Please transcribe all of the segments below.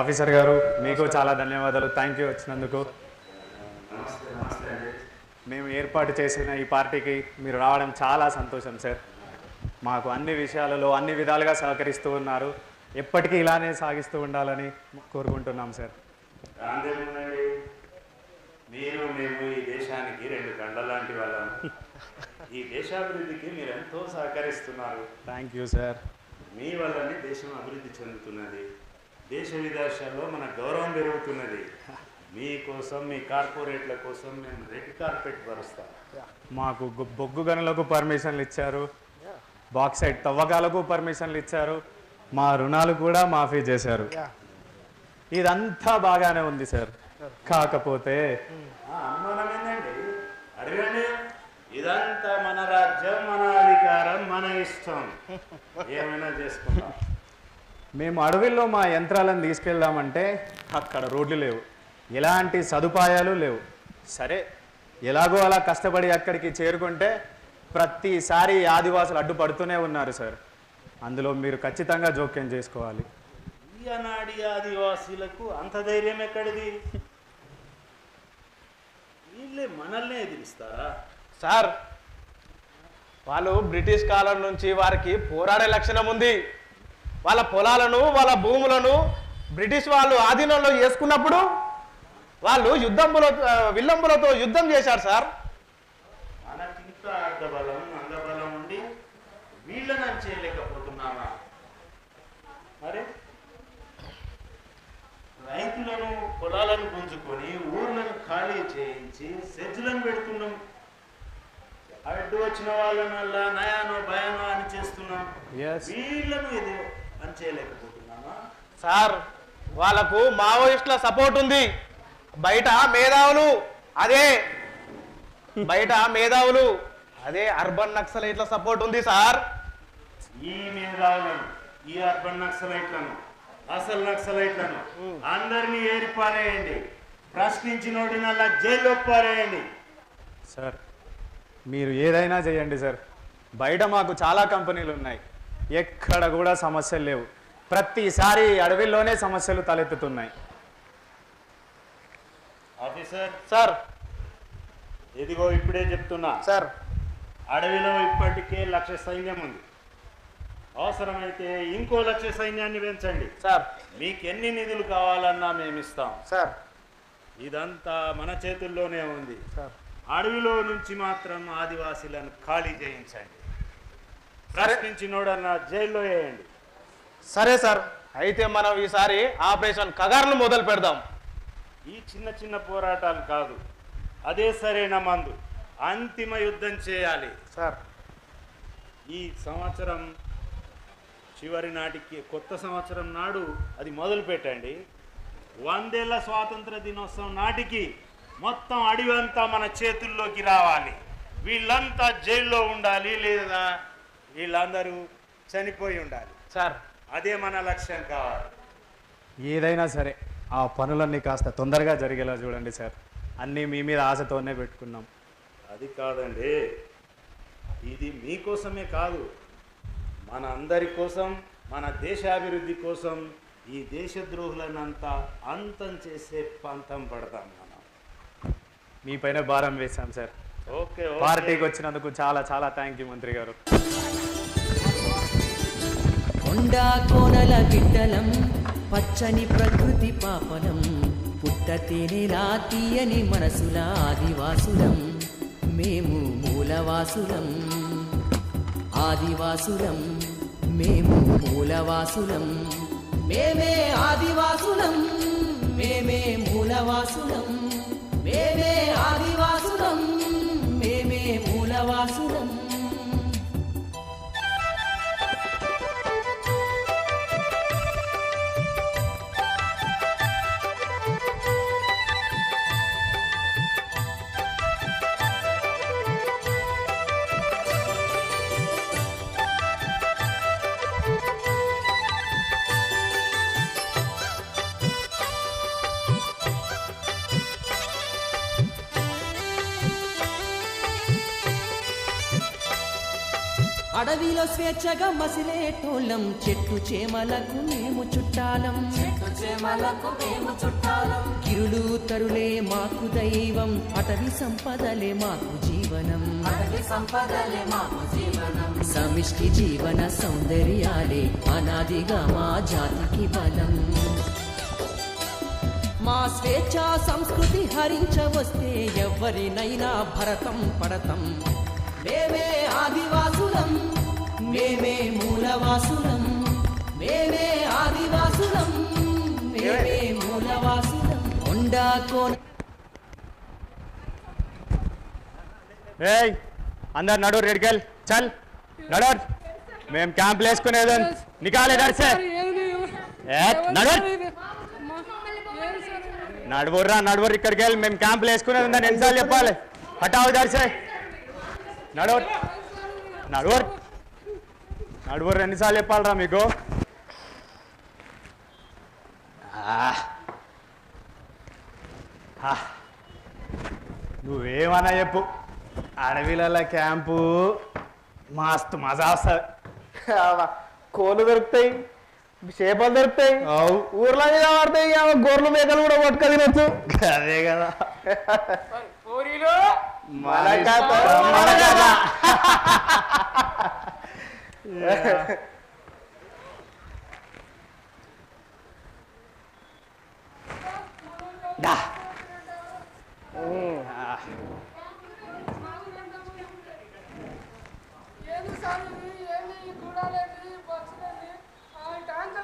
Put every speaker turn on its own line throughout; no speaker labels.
Officer గారు మీకు చాలా ధన్యవాదాలు. థ్యాంక్ యూ వచ్చినందుకు. మేము ఏర్పాటు చేసిన ఈ పార్టీకి మీరు రావడం చాలా సంతోషం సార్ మాకు అన్ని విషయాలలో అన్ని విధాలుగా సహకరిస్తూ ఉన్నారు. ఎప్పటికీ ఇలానే సాగిస్తూ ఉండాలని కోరుకుంటున్నాం సార్
మీరు మేము ఈ దేశానికి రెండు కండ్ల లాంటి వాళ్ళం. ఈ దేశాభివృద్ధికి మీరు ఎంతో సహకరిస్తున్నారు.
థ్యాంక్ యూ సార్
మీ వల్లనే దేశం అభివృద్ధి చెందుతున్నది. దేశ విదేశాల్లో మన గౌరవం పెరుగుతున్నది. మీకోసం మీ కార్పొరేట్ల కోసం మేము రెడ్ కార్పెట్ పరుస్తాం
మాకు బొగ్గు గనులకు పర్మిషన్లు ఇచ్చారు. బాక్సైట్ తవ్వకాలకు పర్మిషన్లు ఇచ్చారు. మా రుణాలు కూడా మాఫీ చేశారు. ఇదంతా బాగానే ఉంది సార్. కాకపోతే
అనుమానం అడగండి. ఇదంతా మన రాజ్యం మన అధికారం మన ఇష్టం. ఏమైనా చేసుకుంటాం
మేము అడవిలో మా యంత్రాలను తీసుకెళ్దామంటే అక్కడ రోడ్లు లేవు. ఎలాంటి సదుపాయాలు లేవు. సరే. ఎలాగో అలా కష్టపడి అక్కడికి చేరుకుంటే ప్రతిసారి ఆదివాసులు అడ్డుపడుతూనే ఉన్నారు సార్. అందులో మీరు ఖచ్చితంగా జోక్యం చేసుకోవాలి.
ఈ అనాడి ఆదివాసీలకు అంత ధైర్యం ఎక్కడిది? వీళ్ళే మనల్ని ఎదిరిస్తారా?
సార్ వాళ్ళు బ్రిటిష్ కాలం నుంచి వారికి పోరాడే లక్షణం ఉంది. వాళ్ళ పొలాలను వాళ్ళ భూములను బ్రిటిష్ వాళ్ళు ఆధీనంలో చేసుకున్నప్పుడు వాళ్ళు యుద్ధంబుల ఆ, విల్లంబులతో యుద్ధం చేశారు సార్.
మనకింత అర్ధబలం అంగబలం ఉండి వీళ్ళని చేయలేకపోతున్నామా మరి? రైతులను పొలాలను గుంజుకొని ఊర్లను ఖాళీ చేయించి సెజ్లను పెడుతున్నాం. అడ్డు వచ్చిన వాళ్ళనల్లా నయానో భయానో అని చేస్తున్నాం.
Yes.
వీళ్ళను ఇది చేయలేకపోతున్నామా?
సార్ వాళ్ళకు మావోయిస్టుల సపోర్ట్ ఉంది. బయట మేధావులు అదే. బయట మేధావులు అదే అర్బన్ నక్సలైట్ల సపోర్ట్ ఉంది సార్.
ఈ మేధావులను ఈ అర్బన్ నక్సలైట్లను అసలు నక్సలైట్లను అందరినీ ఏరిపారేయండి. ప్రశ్నించినోడినల్లా జైల్లో పారేయండి
సార్ మీరు ఏదైనా చేయండి సార్. బయట మాకు చాలా కంపెనీలు ఉన్నాయి. ఎక్కడ కూడా సమస్యలు లేవు. ప్రతిసారి అడవిలోనే సమస్యలు తలెత్తుతున్నాయి.
ఆఫీసర్?
సార్.
ఇదిగో ఇప్పుడే చెప్తున్నా.
సార్.
అడవిలో ఇప్పటికే లక్ష సైన్యం ఉంది. అవసరమైతే ఇంకో లక్ష సైన్యాన్ని పెంచండి.
సార్.
మీకు ఎన్ని నిధులు కావాలన్నా మేము ఇస్తాం
సార్.
ఇదంతా మన చేతుల్లోనే ఉంది.
సార్.
అడవిలో నుంచి మాత్రం ఆదివాసీలను ఖాళీ చేయించండి. ప్రశ్నించినోడన్నా జైల్లో వేయండి.
సరే సార్ అయితే మనం ఈసారి ఆపరేషన్ కగార్ను మొదలు పెడదాం.
ఈ చిన్న చిన్న పోరాటాలు కాదు అదే సరైన మందు. అంతిమ యుద్ధం చేయాలి.
సార్.
ఈ సంవత్సరం చివరి నాటికి కొత్త సంవత్సరం నాడు అది మొదలు పెట్టండి. వందేళ్ళ స్వాతంత్ర దినోత్సవం నాటికి మొత్తం అడవి అంతా మన చేతుల్లోకి రావాలి. వీళ్ళంతా జైల్లో ఉండాలి లేదా? వీళ్ళందరూ చనిపోయి ఉండాలి.
సార్.
అదే మన లక్ష్యం కావాలి
ఏదైనా సరే ఆ పనులన్నీ కాస్త తొందరగా జరిగేలా చూడండి సార్. అన్నీ మీ మీద ఆశతోనే పెట్టుకున్నాం.
అది కాదండి. ఇది మీకోసమే కాదు. మన అందరి కోసం మన దేశాభివృద్ధి కోసం ఈ దేశద్రోహులనంతా అంతం చేసే పంతం పడతాం మనం.
మీ పైన భారం వేశాం సార్.
Okay okay.
పార్టీకి వచ్చినందుకు చాలా చాలా థ్యాంక్ యూ మంత్రి గారు.
కొండా కోనల గిడ్డలం పచ్చని ప్రకృతి పాపనం పుట్ట తేనెలా తీయని మనసుల ఆదివాసులం. మేము మూలవాసులం ఆదివాసులం మేము మూలవాసులం. మేమే ఆదివాసులం మేమే మూలవాసులం మేమే ఆదివాసులం. అడవిలో స్వేచ్ఛగా మసిలేటోళ్ళం. చెట్టు చేమలకు మేము చుట్టాలం. చెట్టు చేమలకు మేము చుట్టాలం. కిరులు తరులే మాకు దైవం. అటవీ సంపదలే మాకు జీవనం. అటవీ సంపదలే మాకు జీవనం. సమిష్టి జీవన సౌందర్యాలే అనాదిగా మా జాతికి బలం. మా స్వేచ్ఛ సంస్కృతి హరించవస్తే ఎవరినైనా భరతం పడతం. మేమే ఆదివాసులం. మేమే మూలవాసులం మేమే ఆదివాసులం మేమే మూలవాసులం. కోన
ఏయ్ అందరు నడు రెడ్కెల్ చల్. నడు మేము క్యాంప్ వేసుకునేది నికాలే నడిసే ఏ, నడు నడువుర్రా నడువురు ఇక్కడికి వెళ్ళి మేము క్యాంప్ వేసుకునేది ఉందని ఎన్నిసార్లు చెప్పాలి? హఠావు దర్శే నడువురు నడువురు. నడువురు ఎన్నిసార్లు చెప్పాలరా మీకు. నువ్వేమన్నా చెప్పు. అడవిల క్యాంపు మస్తు మజా వస్తుంది.
కోళ్ళు దొరుకుతాయి చేపలు దొరుకుతాయి
అవు.
ఊర్లో మీద పడతాయి ఇక గొర్రెలు మేకలు కూడా పట్టుక తినొచ్చు.
అదే కదా.
మన కథ,
మన కథ. దా.
ఏది సార్ ఇది ఏంది ఈ గుడాలేంది బస్సులేంది ఆ ట్యాంకర్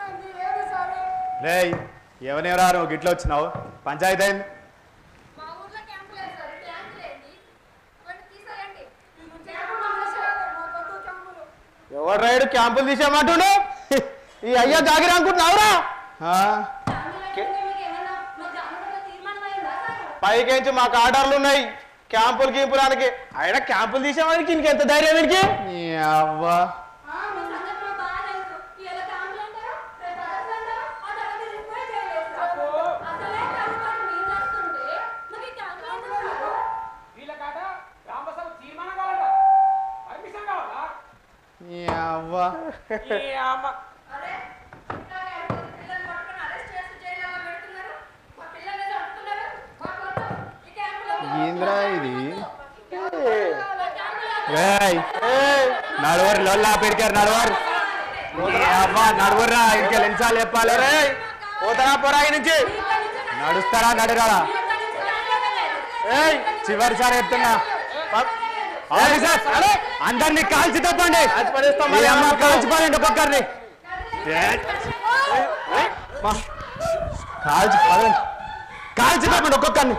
ఏంది ఏది సార్
రేయ్ ఎవరెవరా నువ్వు గిట్ల వచ్చినావు? పంచాయతీ అయింది
మా ఊర్లో క్యాంప్ లేదు సార్ ట్యాంక్ లేండి వాటి తీసేయండి క్యాంపులు తీసేయాలి మా పెద్ద క్యాంపులు
ఎవరు రైడు క్యాంపులు తీసేయమంటుండు? ఈ అయ్యా జాగిరి అనుకుంటున్నావురా? పైకేంచి మాకు ఆర్డర్లు ఉన్నాయి క్యాంపులు గీంపులానికి అయినా క్యాంపులు తీసేవానికి ఇంకెంత ధైర్యం వీడికి?
ఈ అవ్వ. అవ్వ. ఏంద్రా ఇది? రేయ్ నడువరు లొల్లా పెరికారు నడువరు. ఈ అవ్వ నడువర్రా ఇంకా ఎన్నిసార్లు చెప్పాలి? రే
పోతారా పొరాగి నుంచి?
నడుస్తారా నడురారా?
ఏయ్
చివరిసారి చెప్తున్నా. ఆఫీసర్ అందరినీ కాల్చి తప్పండి
కాల్చి పడేస్తాం మరి
ఈ అమ్మ
అనుకో.
కాల్చి పడండి ఒక్కొక్కరిని. కాల్చి పడండి కాల్చి తప్పండి ఒక్కొక్కరిని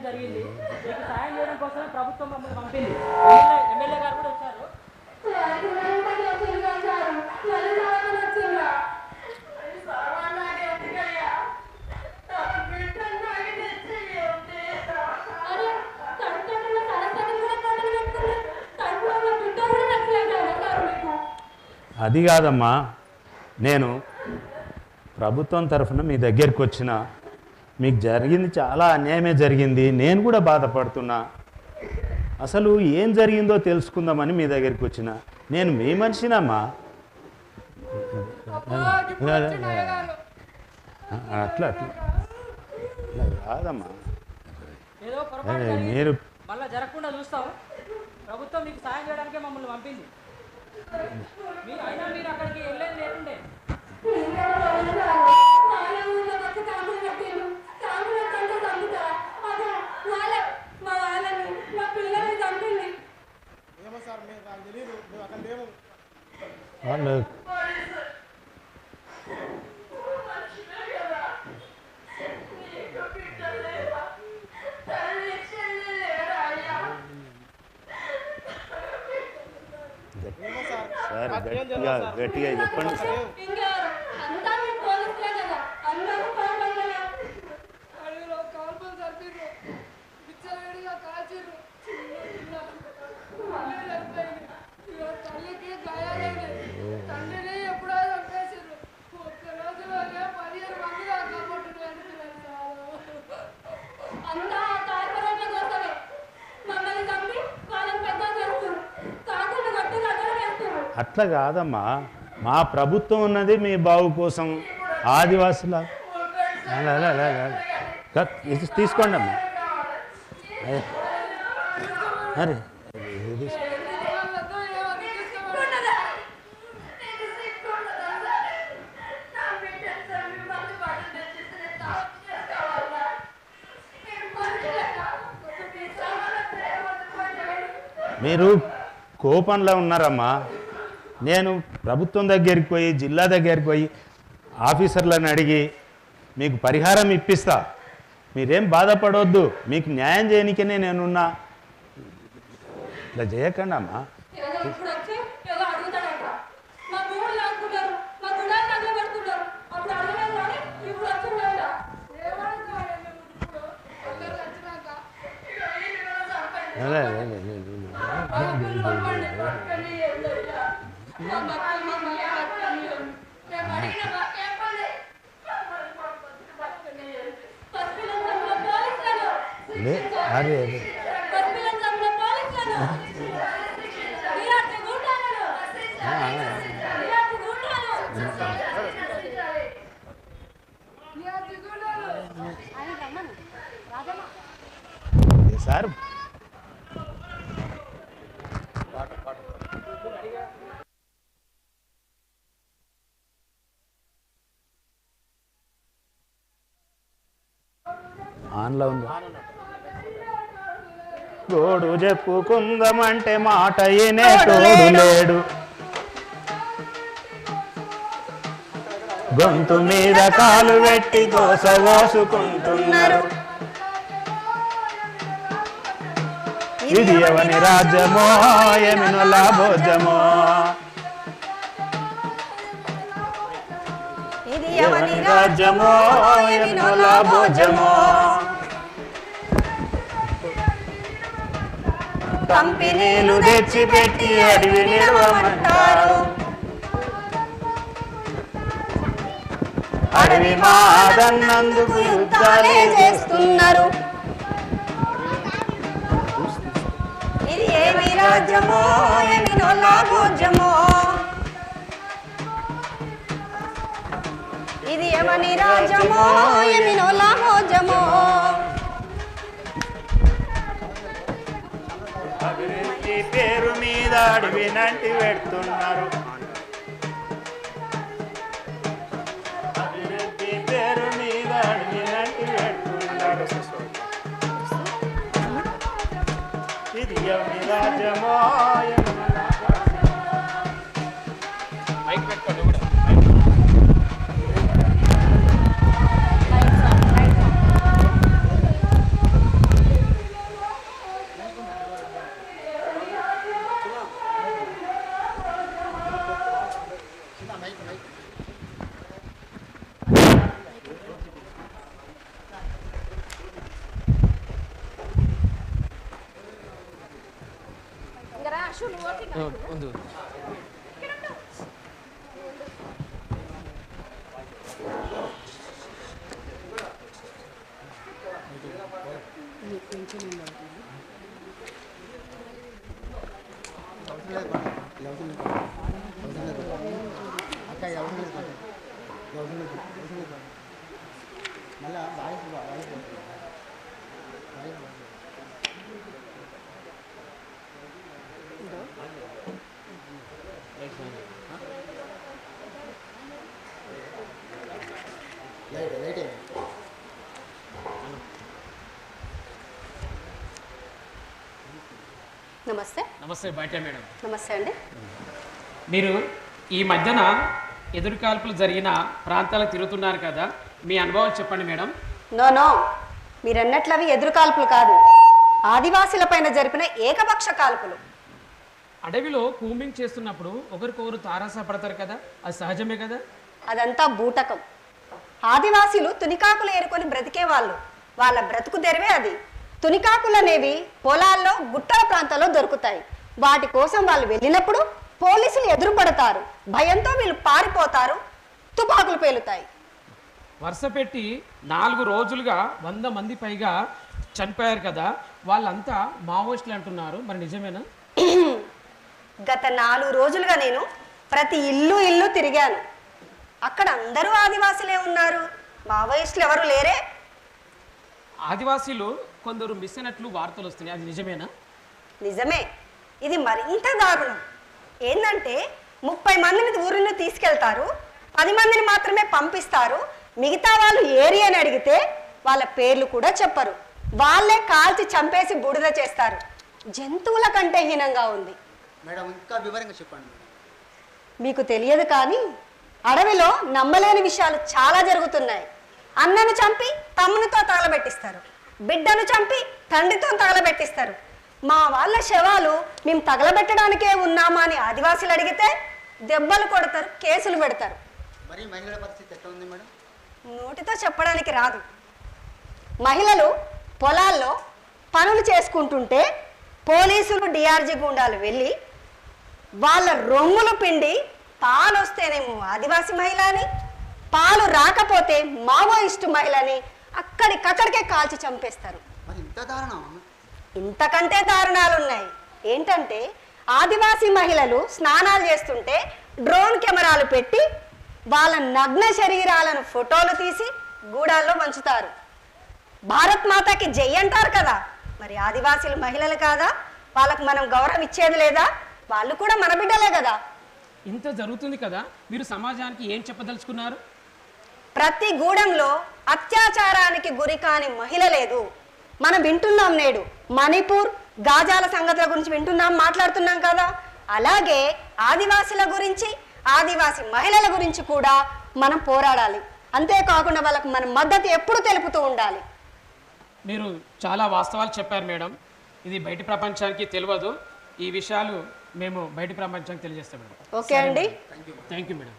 చేయడం జరిగింది. మీకు సాయం చేయడం కోసమే ప్రభుత్వం మమ్మల్ని పంపింది. ఎమ్మెల్యే గారు కూడా వచ్చారు.
అది కాదమ్మా నేను ప్రభుత్వం తరఫున మీ దగ్గరికి వచ్చిన మీకు జరిగింది చాలా అన్యాయమే జరిగింది. నేను కూడా బాధపడుతున్నా. అసలు ఏం జరిగిందో తెలుసుకుందామని మీ దగ్గరికి వచ్చిన. నేను మీ మనిషినమ్మా? అట్లా అట్లా. కాదమ్మా. మీరు
మళ్ళా జరగకుండా చూస్తాం ప్రభుత్వం మీకు సాయం చేయడానికే మమ్మల్ని పంపింది. మీరు అయినా మీరు అక్కడికి వెళ్ళేది లేకుండే.
ఏమో సార్ మేము నాకు తెలియదు మేము అక్కడ లేము
వాళ్ళు
ఏమో సార్
సార్
మాకేం
గట్టిగా
తెలియదు సార్.
గట్టిగా చెప్పండి సార్
ఇంకా అంతా మీ పోలీసులే కదా అందరూ పోలీసులే అడవిలో కాల్పలు చంపిర్రు విచ్చలవిడిగా కాల్చిర్రు చిన్న చిన్న తల్లి చనిపోయింది ఇక తల్లికి గాయాలైనాయి తండ్రిని ఎప్పుడో చంపేసిర్రు ఒక్క రోజులోనే పదిహేను మంది దాకా కొట్టుడు అంతా కార్పొరేట్ల కోసమే మమ్మల్ని చంపి వాళ్ళని పెద్ద చేస్తున్నారు కాకుండా కొట్టి దగ్గర వేస్తున్నారు
అట్లా కాదమ్మా మా ప్రభుత్వం ఉన్నది మీ బావు కోసం. ఆదివాసుల. అలా, అలా, తీసుకోండి అమ్మా. అరే. మీరు కోపంలో ఉన్నారమ్మా. నేను ప్రభుత్వం దగ్గరికి పోయి జిల్లా దగ్గరికి పోయి ఆఫీసర్లను అడిగి మీకు పరిహారం ఇప్పిస్తా. మీరేం బాధపడవద్దు మీకు న్యాయం చేయనికనే నేనున్నా. ఇట్లా చేయకండి అమ్మా. అదే, అదే, అదే, అదే.
మమ్మల్ని పంపండి పట్టుకొని ఏందయ్యా మా మక్కలు మమ్మల్ని పట్టుకొని మేము అడిగిన మాకేం పని మమ్మల్ని పట్టుకొని పసిపిల్లల పోలీసులను
లే, అదే అదే
పసిపిల్లల పోలీసులను ఇలాంటి గుండాలను ఇలాంటి గుండాలు ఇలాంటి గుండాలు
సార్ ఆన్లో ఉంది. గోడు చెప్పుకుందామంటే మాట అయినే తోడు లేడు. గొంతు మీద కాలు పెట్టి దోస కోసుకుంటున్నారు. ఇది ఎవని రాజ్యమో ఎమినో లాభోజమో
ఇది
ఎవని రాజ్యమో ఎమినో లాభోజమో కంపెనీలు తెచ్చిపెట్టి అడివి నిలవమంటారు అడవి మాదన్నందుకు యుద్ధాలే చేస్తున్నారు.
ఇది ఏమి రాజ్యమో ఏమి నోలాభోజ్యమో ఇది ఏమని రాజ్యమో ఏమి నోలాభోజ్యమో
నీ పేరు మీద అడివి నంటి పెడుతున్నారు. అభివృద్ధి పేరు మీద అడవి నంటి పెడుతున్నారు. ఇది ఎవరి రాజ్యమో Schon
Uhr, Finger. Ja, und du.
నమస్తే.
నమస్తే బయట మేడం.
నమస్తే అండి.
మీరు ఈ మధ్యన ఎదురుకాల్పులు జరిగిన ప్రాంతాలకు తిరుగుతున్నారు కదా మీ అనుభవం చెప్పండి మేడం.
No no. మీరన్నట్లవి ఎదురు కాల్పులు కాదు. ఆదివాసీల పైన జరిపిన ఏకపక్ష కాల్పులు.
అడవిలో కూంబింగ్ చేస్తున్నప్పుడు ఒకరికొకరు తారాస పడతారు కదా అది సహజమే కదా?
అదంతా బూటకం. ఆదివాసీలు తునికాకులు ఏరుకొని బ్రతికే వాళ్ళు వాళ్ళ బ్రతుకు తెరవే అది. తునికాకులు అనేవి పొలాల్లో గుట్టల ప్రాంతాల్లో దొరుకుతాయి. వాటి కోసం వాళ్ళు వెళ్ళినప్పుడు పోలీసులు ఎదురుపడతారు. భయంతో వీళ్ళు పారిపోతారు తుపాకులు పేలుతాయి.
వరుస పెట్టి నాలుగు రోజులుగా వంద మంది పైగా చనిపోయారు కదా. వాళ్ళంతా మావోయిస్టులు అంటున్నారు. మరి నిజమేనా?
గత నాలుగు రోజులుగా నేను ప్రతి ఇల్లు ఇల్లు తిరిగాను. అక్కడ అందరూ ఆదివాసులే ఉన్నారు. మావోయిస్టులు ఎవరు లేరే.
ఆదివాసీలు కొందరు మిస్ అయినట్లు వార్తలు వస్తున్నాయి. అది నిజమేనా?
నిజమే. ఇది మరింత దారుణం. ఏంటంటే ముప్పై మందిని ఊరిని తీసుకెళ్తారు పది మందిని మాత్రమే పంపిస్తారు మిగతా వాళ్ళు ఏరి అని అడిగితే వాళ్ళ పేర్లు కూడా చెప్పరు. వాళ్ళే కాల్చి చంపేసి బూడిద చేస్తారు. జంతువుల కంటే హీనంగా ఉంది.
మేడం ఇంకా వివరంగా చెప్పండి
మీకు తెలియదు కానీ అడవిలో నమ్మలేని విషయాలు చాలా జరుగుతున్నాయి. అన్నను చంపి తమ్మునితో తగలబెట్టిస్తారు. బిడ్డను చంపి తండ్రితో తగలబెట్టిస్తారు. మా వాళ్ళ శవాలు మేము తగలబెట్టడానికే ఉన్నామా అని ఆదివాసులు అడిగితే దెబ్బలు కొడతారు కేసులు పెడతారు. నోటితో చెప్పడానికి రాదు. మహిళలు పొలాల్లో పనులు చేసుకుంటుంటే పోలీసులు డిఆర్జీ గుండాలు వెళ్ళి వాళ్ళ రొమ్ములు పిండి పాలు వస్తేనేమో ఆదివాసి మహిళ అని పాలు రాకపోతే మావోయిస్టు మహిళని అక్కడికక్కడికే కాల్చి చంపేస్తారు.
మరి ఇంత దారుణం?
ఇంతకంటే దారుణాలు ఉన్నాయి ఏంటంటే ఆదివాసీ మహిళలు స్నానాలు చేస్తుంటే డ్రోన్ కెమెరాలు పెట్టి వాళ్ళ నగ్న శరీరాలను ఫోటోలు తీసి గూడాల్లో పంచుతారు. భారత్ మాతకి జై అంటారు కదా. మరి ఆదివాసీలు మహిళలు కాదా? వాళ్ళకు మనం గౌరవం ఇచ్చేది లేదా? వాళ్ళు కూడా మన బిడ్డలే కదా.
ఇంత జరుగుతుంది కదా. మీరు సమాజానికి ఏం చెప్పదలుచుకున్నారు?
ప్రతి గూడెంలో అత్యాచారానికి గురి కాని మహిళ లేదు. మనం వింటున్నాం నేడు. మణిపూర్ గాజాల సంగతుల గురించి వింటున్నాం మాట్లాడుతున్నాం కదా. అలాగే ఆదివాసుల గురించి ఆదివాసి మహిళల గురించి కూడా మనం పోరాడాలి. అంతేకాకుండా వాళ్ళకు మన మద్దతు ఎప్పుడు తెలుపుతూ ఉండాలి.
మీరు చాలా వాస్తవాలు చెప్పారు మేడం. ఇది బయటి ప్రపంచానికి తెలియదు. ఈ విషయాలు మేము బయటి ప్రపంచానికి తెలియజేస్తాం మేడం.
ఓకే అండి.
Thank you madam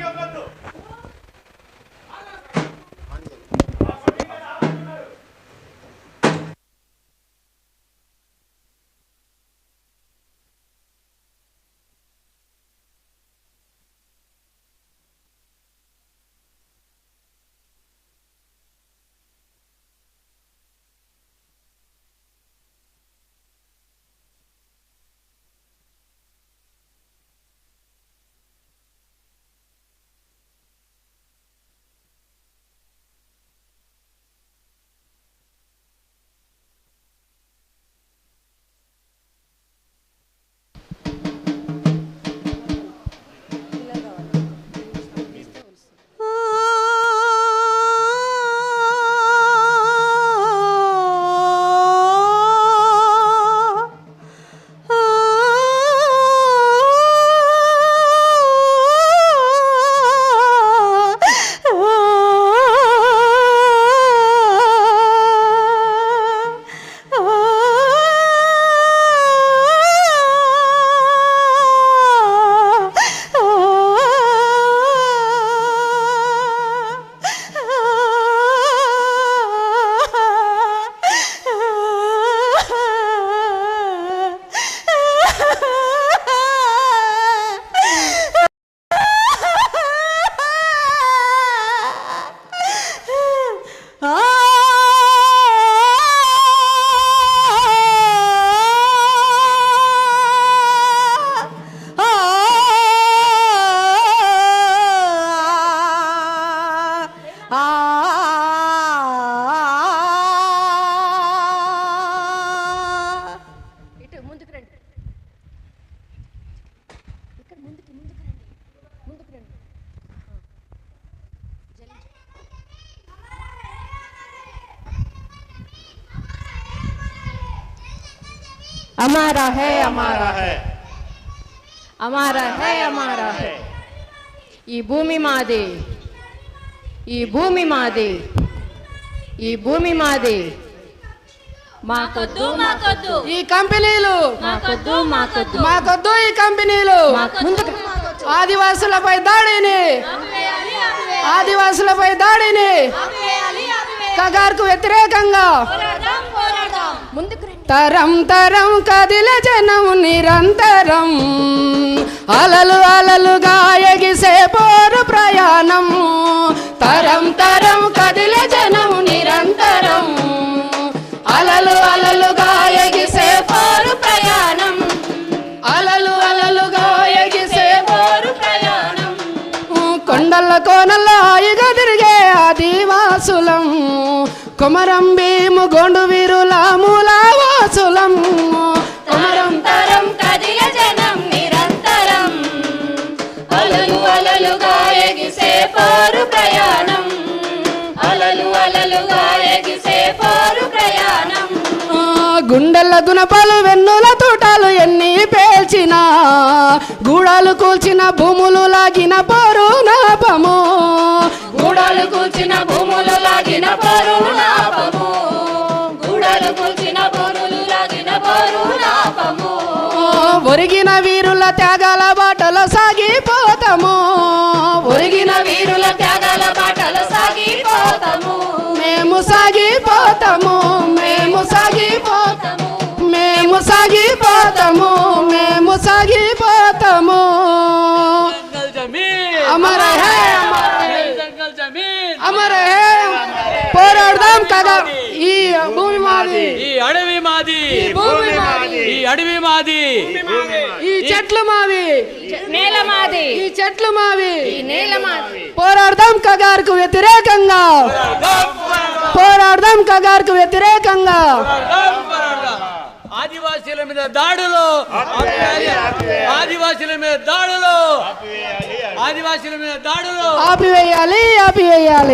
ど
う?
हमारा है हमारा है हमारा है हमारा है ఈ భూమి మాది ఈ భూమి మాది ఈ భూమి మాది మాకొద్దు మాకొద్దు
ఈ కంపెనీలు
మాకొద్దు మాకొద్దు
మాకొద్దు ఈ కంపెనీలు ముందుకు ఆదివాసులపై దాడిని ఆదివాసులపై దాడిని కగార్కు వ్యతిరేకంగా తరం తరం కదిల జనం నిరంతరం. అలలు అలలుగా ఎగిసే పోరు ప్రయాణం. తరం తరం కదిల జనం నిరంతరం. అలలు అలలుగా ఎగిసే పోరు ప్రయాణం. అలలు అలలుగా ఎగిసే పోరు ప్రయాణం. కొండల కోనల ఆయుగ తిరిగే ఆదివాసులం. కుమరం భీము గొండు వీరుల మూలవాసులం కుమరం తరం కదిల జనం నిరంతరం. అలలు అలలుగా ఎగిసే పోరు ప్రయాణం. అలలు అలలుగా ఎగిసే పోరు ప్రయాణం. గుండెల గుణపాలు వెన్నుల తోటాలు ఎన్ని పేల్చిన గూడాలు కూల్చిన భూములు లాగిన పోరు నాపము గూడాలు కూల్చిన భూములు లాగిన పోరు నాపము. గూడాలు కూల్చిన భూములు లాగిన పోరు నాపము. ఒరిగిన వీరుల త్యాగాల బాటలో సాగిపోతాము. ఒరిగిన వీరుల త్యాగాల బాటలో సాగిపోతాము. మేము సాగిపోతాము మేము సాగిపోతాము మేము సాగిపోతాము మేము సాగిపోతాము ఈ భూమి మాది.
ఈ అడవి మాది.
భూమి మాది.
ఈ అడవి మాది.
ఈ చెట్లు మావి.
నేల మాది.
ఈ చెట్లు మావి.
ఈ నేల మాది.
పోరాడదాం కగార్కు వ్యతిరేకంగా. పోరాడదాం కగార్కు వ్యతిరేకంగా.
ఆదివాసీల మీద దాడులు. ఆదివాసీల మీద దాడులు. ఆదివాసీల మీద దాడులు.
ఆపివేయాలి ఆపివేయాలి.